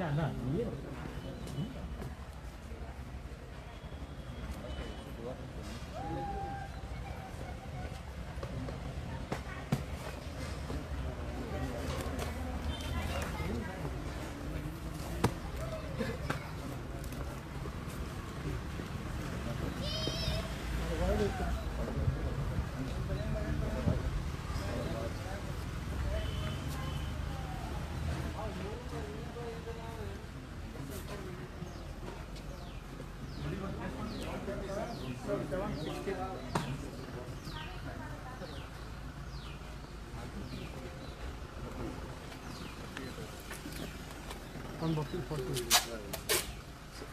下那你。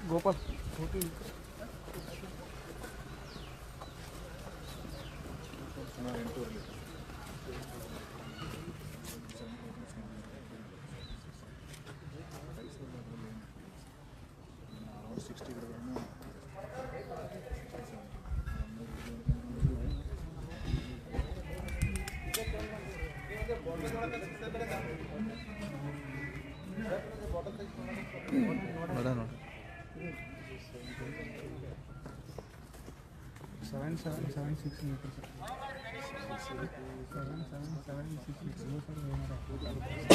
Gopal seven seven seven six meter sir seven seven seven six six sir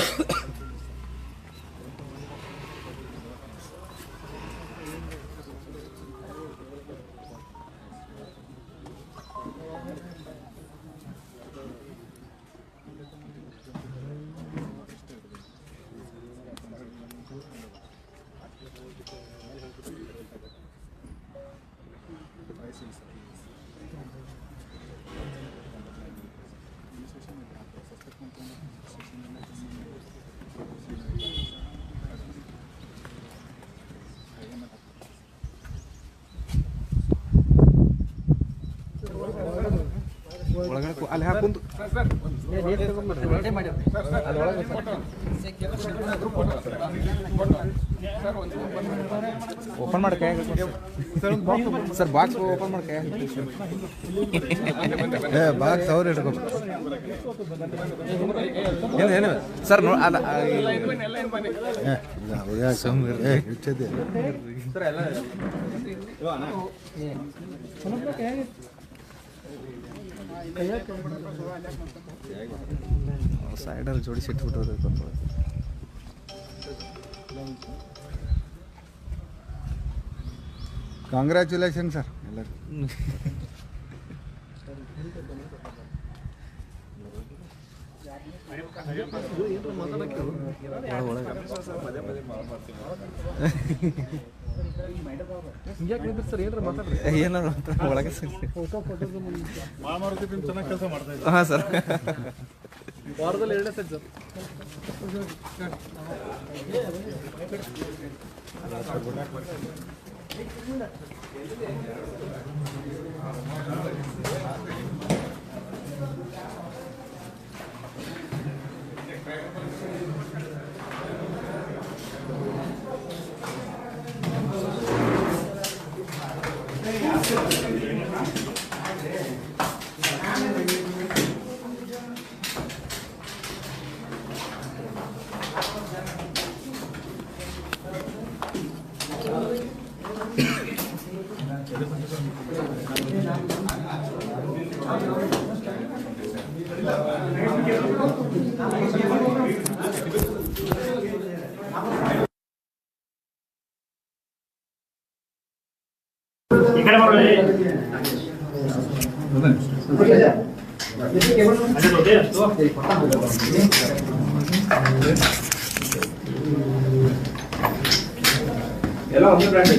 ಒಳಗಡೆ ಕು- ಅಲ್ಲಿ ಹಾಕೊಂಡು open ಮಾಡಿ ಕೈ ಸರ್ ಬಾಕ್ಸ್ ಓಪನ್ ಮಾಡಿ ಕೈ ಏ ಬಾಕ್ಸ್ ಅವ್ರು ಇಟ್ಕೊ. ಏನು ಏನು? ಸರ್ ನೋ ಅಲ್ಲ ಇಟ್ಟಿದ್ದೆ ಸೈಡಲ್ಲಿ ಜೋಡಿಸಿ ಇಟ್ಬಿಟ್ಟು ಕಾಂಗ್ರ್ಯಾಚುಲೇಷನ್ ಸರ್ ಎಲ್ಲರಿಗೂ. ಏನಾರು ಒಳಗೆ ಹಾಂ ಸರ್ ವಾರದಲ್ಲಿ ಎರಡನೇ ಸೆಟ್ ఇక్కడ ఎలా ఉంది బ్రాండ్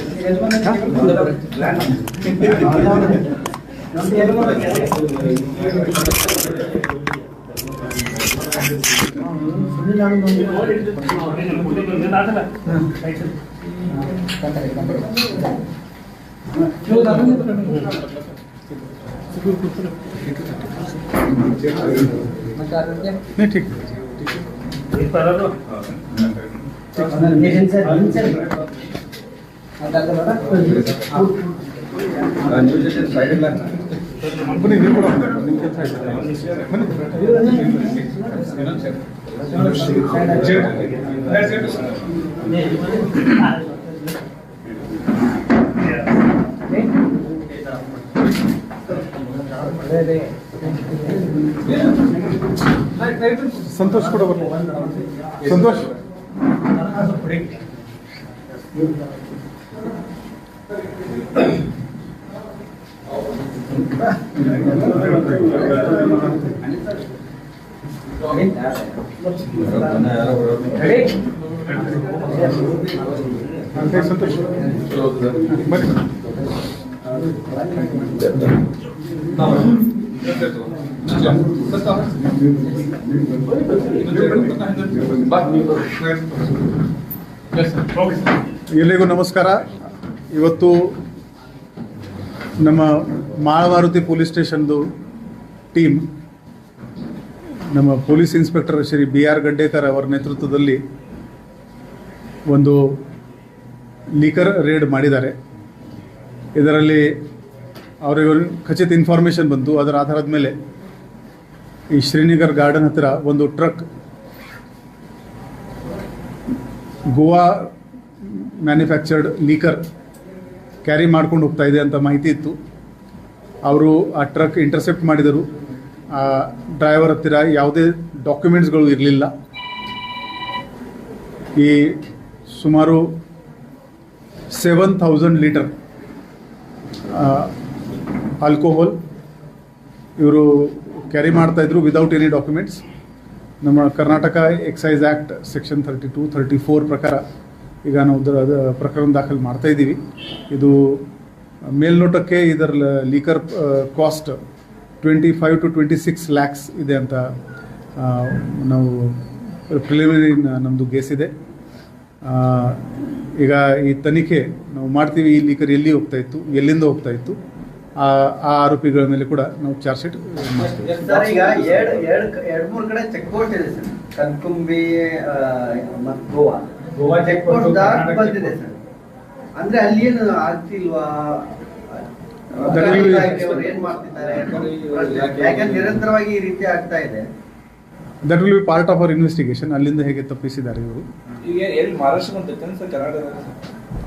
नहीं ठीक ಬನ್ನಿ ನೀವು ಕೂಡ. ನಿಮ್ಮ ಸಂತೋಷ್ ಕೂಡ ಬರ್ಲಿ. ಸಂತೋಷ್? ಸಂತೋಷ್ ಬನ್ನಿ ಎಲ್ಲಿಗೂ ನಮಸ್ಕಾರ. ಇವತ್ತು ನಮ್ಮ ಮಾಳಮಾರುತಿ ಪೊಲೀಸ್ ಸ್ಟೇಷನ್ದು ಟೀಮ್ ನಮ್ಮ police inspector Shri B R Gaddekar ಅವರ ನೇತೃತ್ವದಲ್ಲಿ ಒಂದು ಲೀಕರ್ ರೇಡ್ ಮಾಡಿದ್ದಾರೆ. ಇದರಲ್ಲಿ ಅವರಿಗೆ ಖಚಿತ ಇನ್ಫಾರ್ಮೇಷನ್ ಬಂತು. ಅದರ ಆಧಾರದ ಮೇಲೆ ಈ ಶ್ರೀನಗರ್ ಗಾರ್ಡನ್ ಹತ್ತಿರ ಒಂದು truck Goa manufactured liquor carry ಮಾಡ್ಕೊಂಡು ಹೋಗ್ತಾ ಇದೆ ಅಂತ ಮಾಹಿತಿ ಇತ್ತು. ಅವರು ಆ ಟ್ರಕ್ ಇಂಟರ್ಸೆಪ್ಟ್ ಮಾಡಿದರು. ಆ ಡ್ರೈವರ್ ಹತ್ತಿರ ಯಾವುದೇ ಡಾಕ್ಯುಮೆಂಟ್ಸ್ಗಳು ಇರಲಿಲ್ಲ. ಈ ಸುಮಾರು ಸೆವೆನ್ ಥೌಸಂಡ್ ಲೀಟರ್ ಆಲ್ಕೋಹಾಲ್ ಇವರು ಕ್ಯಾರಿ ಮಾಡ್ತಾಯಿದ್ರು ವಿದೌಟ್ ಎನಿ ಡಾಕ್ಯುಮೆಂಟ್ಸ್ ನಮ್ಮ Karnataka excise act section thirty two thirty four ಪ್ರಕಾರ ಈಗ ನಾವು ದ- ಅದ ಪ್ರಕರಣ ದಾಖಲು ಮಾಡ್ತಾಯಿದ್ದೀವಿ ಇದು ಮೇಲ್ನೋಟಕ್ಕೆ ಇದರ liquor cost twenty five to twenty six lakhs ಇದೆ ಅಂತ ನಾವು ಪ್ರಿಲಿಮಿನರಿ ನಮ್ಮದು ಗೇಸ್ ಇದೆ. ಈಗ ಈ ತನಿಖೆ ನಾವು ಮಾಡ್ತೀವಿ ಈ ಲೀಕರ್ ಎಲ್ಲಿ ಹೋಗ್ತಾ ಇತ್ತು ಎಲ್ಲಿಂದ ಹೋಗ್ತಾ ಇತ್ತು ಆ ಆ ಆರೋಪಿಗಳ ಮೇಲೆ ಕೂಡ ನಾವು ಚಾರ್ಜ್ ಶೀಟ್ ಮಾಡ್ತೀವಿ. ಅಂದ್ರೆ ಅಲ್ಲಿ ಏನು ಆಗ್ತಿಲ್ವಾ That will be- ಏನ್ ಮಾಡ್ತಿದ್ದಾರೆ? ಯಾಕಂದ್ರೆ ನಿರಂತರವಾಗಿ ಈ ರೀತಿ ಆಗ್ತಾ ಇದೆ. That will be part of our investigation ಅಲ್ಲಿಂದ ಹೇಗೆ ತಪ್ಪಿಸಿದ್ದಾರೆ ಇವರು? ಈಗ ಎಲ್ಲಿ ಮಹಾರಾಷ್ಟ್ರ ಕರ್ನಾಟಕ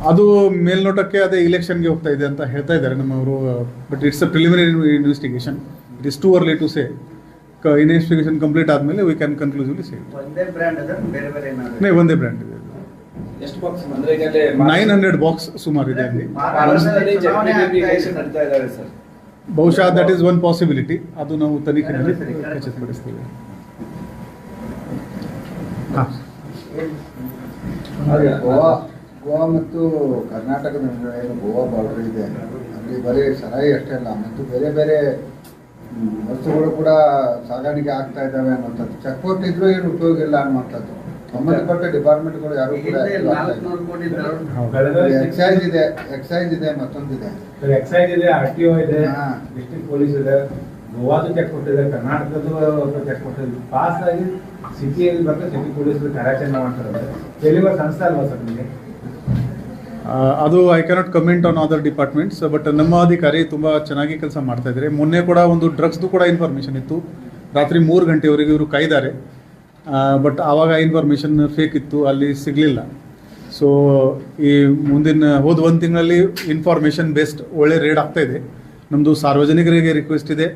ಅದು ಮೇಲ್ನೋಟಕ್ಕೆ ಅದೇ ಇಲೆಕ್ಷನ್ಗೆ ಹೋಗ್ತಾ ಇದೆ ಅಂತ ಹೇಳ್ತಾ ಇದ್ದಾರೆ ನಮ್ಮವರು but it's a preliminary investigation it is too early to say investigation complete ಆದಮೇಲೆ ವಿ ಕ್ಯಾನ್ ಕನ್ಕ್ಲೂಸಿವ್ಲಿ ಸೇ ಒಂದೇ ಬ್ರ್ಯಾಂಡ್ ಇದೆ. ಎಷ್ಟು ಬಾಕ್ಸ್ ಅಂದ್ರೆ ನೈನ್ ಹಂಡ್ರೆಡ್ ಬಾಕ್ಸ್ ಸುಮಾರು ಇದೆ ಅಲ್ಲಿ. ಮಹಾರಾಷ್ಟ್ರದಲ್ಲಿ ಚುನಾವಣೆ ನಡೀತಾ ಸರ್. ಬಹುಶಃ ದಟ್ ಈಸ್ ಒನ್ ಪಾಸಿಬಿಲಿಟಿ ಅದು ನಾವು ತನಿಖೆಯಲ್ಲಿ ಖಚಿತಪಡಿಸ್ತೀವಿ. ಗೋವಾ ಗೋವಾ ಮತ್ತು ಕರ್ನಾಟಕದ ನಡುವೆ ಏನು ಗೋವಾ ಬಾರ್ಡರ್ ಇದೆ. ಅಲ್ಲಿ ಬರೀ ಸರಾಯಿ ಅಷ್ಟೇ ಅಲ್ಲ ಮತ್ತು ಬೇರೆ ಬೇರೆ ವಸ್ತುಗಳು ಕೂಡ ಸಾಗಾಣಿಕೆ ಆಗ್ತಾ ಇದ್ದಾವೆ ಅನ್ನೋಂಥದ್ದು ಚೆಕ್ಪೋಸ್ಟ್ ಇದ್ರೂ ಏನು ಉಪಯೋಗ ಇಲ್ಲ ಅನ್ನುವಂಥದ್ದು. ಸಂಬಂಧಪಟ್ಟ ಡಿಪಾರ್ಟ್ಮೆಂಟ್ಗಳು ಯಾರು ಕೂಡ ಎಕ್ಸೈಸ್ ಇದೆ ಎಕ್ಸೈಸ್ ಇದೆ ಮತ್ತೊಂದಿದೆ. ಎಕ್ಸೈಸ್ ಇದೆ ಆರ್ ಟಿ ಒ ಇದೆ ಹಾ. ಡಿಸ್ಟ್ರಿಕ್ಟ್ ಪೊಲೀಸ್ ಇದೆ ಗೋವಾದು ಚೆಕ್ ಕೊಟ್ಟಿದೆ ಕರ್ನಾಟಕದ್ದು ಚೆಕ್ ಕೊಟ್ಟಿದೆ. ಪಾಸ್ ಆಗಿ ಸಿಟಿಯಲ್ಲಿ ಬಂದ್ರೆ ಸಿಟಿ ಪೊಲೀಸ್ ಕಾರ್ಯಾಚರಣೆ ಮಾಡ್ತಾರೆ. ಎಲ್ಲಿರುವ ಸಂಸ್ಥೆ ಅಲ್ವಾ ಸರ್ ನಿಮಗೆ? ಅದು I cannot comment on other departments but ನಮ್ಮ ಅಧಿಕಾರಿ ತುಂಬ ಚೆನ್ನಾಗಿ ಕೆಲಸ ಮಾಡ್ತಾ ಇದ್ದಾರೆ. ಮೊನ್ನೆ ಕೂಡ ಒಂದು ಡ್ರಗ್ಸ್ದು ಕೂಡ ಇನ್ಫಾರ್ಮೇಷನ್ ಇತ್ತು. ರಾತ್ರಿ ಮೂರು ಗಂಟೆವರೆಗೆ ಇವರು ಕಾಯ್ದಾರೆ. ಬಟ್ ಆವಾಗ ಇನ್ಫಾರ್ಮೇಷನ್ ಫೇಕ್ ಇತ್ತು, ಅಲ್ಲಿ ಸಿಗಲಿಲ್ಲ. ಸೊ ಈ ಮುಂದಿನ, ಹೋದ ಒಂದು ತಿಂಗಳಲ್ಲಿ ಇನ್ಫಾರ್ಮೇಷನ್ ಬೇಸ್ಡ್ ಒಳ್ಳೆ ರೇಡ್ ಆಗ್ತಾ ಇದೆ. ನಮ್ಮದು ಸಾರ್ವಜನಿಕರಿಗೆ ರಿಕ್ವೆಸ್ಟ್ ಇದೆ.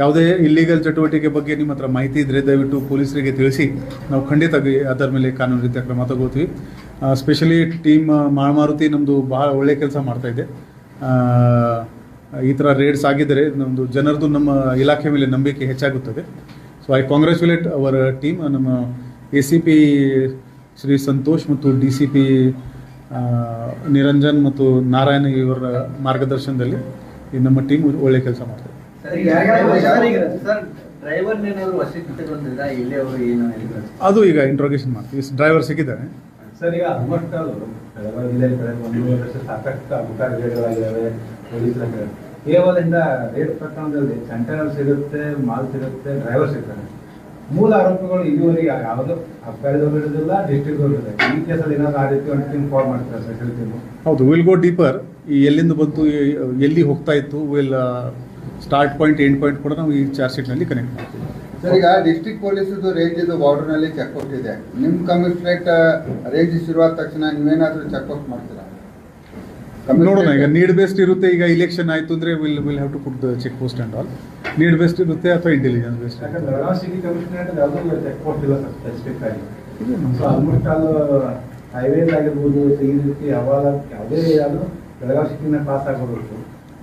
ಯಾವುದೇ ಇಲ್ಲಿಗಲ್ ಚಟುವಟಿಕೆ ಬಗ್ಗೆ ನಿಮ್ಮ ಹತ್ರ ಮಾಹಿತಿ ಇದ್ದರೆ ದಯವಿಟ್ಟು ಪೊಲೀಸರಿಗೆ ತಿಳಿಸಿ. ನಾವು ಖಂಡಿತ ಅದರ ಮೇಲೆ ಕಾನೂನು ರೀತಿಯ ಕ್ರಮ ತಗೋತೀವಿ. ಸ್ಪೆಷಲಿ ಟೀಮ್ ಮಾಮಾರುತಿ ನಮ್ಮದು ಬಹಳ ಒಳ್ಳೆ ಕೆಲಸ ಮಾಡ್ತಾ ಇದೆ. ಈ ಥರ ರೇಡ್ಸ್ ಆಗಿದ್ದರೆ ನಮ್ಮದು ಜನರದು ನಮ್ಮ ಇಲಾಖೆ ಮೇಲೆ ನಂಬಿಕೆ ಹೆಚ್ಚಾಗುತ್ತದೆ. So I congratulate our team ನಮ್ಮ A C P Shri Santosh ಮತ್ತು ಡಿ ಸಿ ಪಿ ನಿರಂಜನ್ ಮತ್ತು ನಾರಾಯಣ ಇವರ ಮಾರ್ಗದರ್ಶನದಲ್ಲಿ ಈ ನಮ್ಮ ಟೀಮ್ ಒಳ್ಳೆ ಕೆಲಸ ಮಾಡ್ತಾರೆ ಸರ್ ಈಗ ಸರ್ ಈಗ ಸರ್ ಡ್ರೈವರ್ ಏನಾದ್ರು ವಶಕ್ಕೆ ತಗೊಂಡಿದ್ರಾ ಇಲ್ಲಿ ಅವರು ಏನು ಅದು ಈಗ ಇಂಟ್ರೋಗೇಷನ್ ಮಾಡ್ತೀವಿ. ಡ್ರೈವರ್ ಸಿಕ್ಕಿದ್ದಾನೆ ಸರ್ ಈಗ ಆಲ್ಮೋಸ್ಟ್ ಆಲ್ ಕಳೆದ ಒಂದು ವರ್ಷ ಸಾಕಷ್ಟು ಕೇವಲದಿಂದ ರೇಟ್ ಪ್ರಕರಣದಲ್ಲಿ ಕಂಟೈನರ್ ಸಿಗುತ್ತೆ ಮಾಲ್ ಸಿಗುತ್ತೆ ಡ್ರೈವರ್ ಸಿಗ್ತಾನೆ. ಮೂಲ ಆರೋಪಿಗಳು ಇದುವರೆಗೆ ಯಾವುದೋ? ಅಬ್ಕಾರಿದವ್ರು ಇರೋದಿಲ್ಲ ಡಿಸ್ಟ್ರಿಕ್ಟ್ ಇರೋದಿಲ್ಲ ಈ ಕೇಸಲ್ಲಿ ಏನಾದ್ರು ಆ ರೀತಿ ಒಂದು ಟೀಮ್ ಫಾರ್ಮ್ ಮಾಡ್ತಾರೆ ಸ್ಪೆಷಲ್ ಟೀಮ್ ಹೌದು ವಿಲ್ ಗೋ ಡೀಪರ್ ಈ ಎಲ್ಲಿಂದ ಬಂತು ಎಲ್ಲಿ ಹೋಗ್ತಾ ಇತ್ತು will start point end point ಕೂಡ ನಾವು ಈ ಚಾರ್ಜ್ ಶೀಟ್ನಲ್ಲಿ ಕನೆಕ್ಟ್ ಮಾಡ್ತೀವಿ. ಸರ್ ಈಗ ಡಿಸ್ಟ್ರಿಕ್ಟ್ ಪೊಲೀಸ್ ರೇಂಜ್ ಇದು ಬಾರ್ಡರ್ನಲ್ಲಿ ಚೆಕ್ ಔಟ್ ಇದೆ. ನಿಮ್ಮ ಕಮಿಷನರೇಟ್ ರೇಂಜ್ ಶುರುವಾದ ತಕ್ಷಣ ನೀವೇನಾದರೂ ಚೆಕ್ ಅಪ್ ಮಾಡ್ತೀರಾ? ನೋಡೋಣ ಈಗ ನೀಡ್ ಬೇಸ್ಡ್ ಇರುತ್ತೆ ಈಗ ಇಲೆಕ್ಷನ್ ಆಯ್ತು ಅಂದ್ರೆ will will have to put the check post and all need based ಇರುತ್ತೆ ಅಥವಾ ಇಂಟೆಲಿಜೆನ್ಸ್ ಬೇಸ್ಡ್ ಹೈವೇಸ್ ಆಗಿರ್ಬೋದು ಈ ರೀತಿ ಯಾವಾಗ ಯಾವುದೇ ಆದರೂ ಬೆಳಗಾವಿ ಸಿಟಿನ ಪಾಸ್ ಆಗೋದು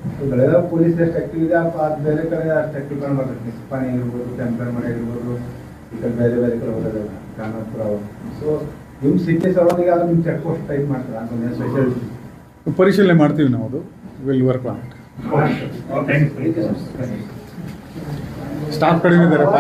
ಸೊ ಬೆಳಗಾವಿ ಪೊಲೀಸ್ ಎಷ್ಟು ಆಕ್ಟಿವ್ ಇದೆ ಅಪ್ಪ ಅದು ಬೇರೆ ಕಡೆ ಅಷ್ಟು ಆಕ್ಟಿವ್ ಕಾಣ ಮಾಡ್ತಾರೆ ನಿಸ್ಪಾನಿ ಆಗಿರ್ಬೋದು ಟೆಂಪಲ್ ಆಗಿರ್ಬೋದು ಈ ಕಡೆ ಬೇರೆ ಬೇರೆ ಕಡೆ ಹೋಗೋದಲ್ಲ ಕಾನಪುರ ಸೊ ನಿಮ್ಮ ಸಿಟಿ ಸರೌಂಡಿಂಗ್ ಆದ್ರೆ ನಿಮ್ಮ ಚೆಕ್ ಪೋಸ್ಟ್ ಟೈಪ್ ಮಾಡ್ತಾರೆ ಅಂತ ಸ್ಪೆಷಲ್ ಪರಿಶೀಲನೆ ಮಾಡ್ತೀವಿ ನಾವು ಅದು. Will work on it staff ಕಡಿಮೆ ಇದ್ದಾರಪ್ಪ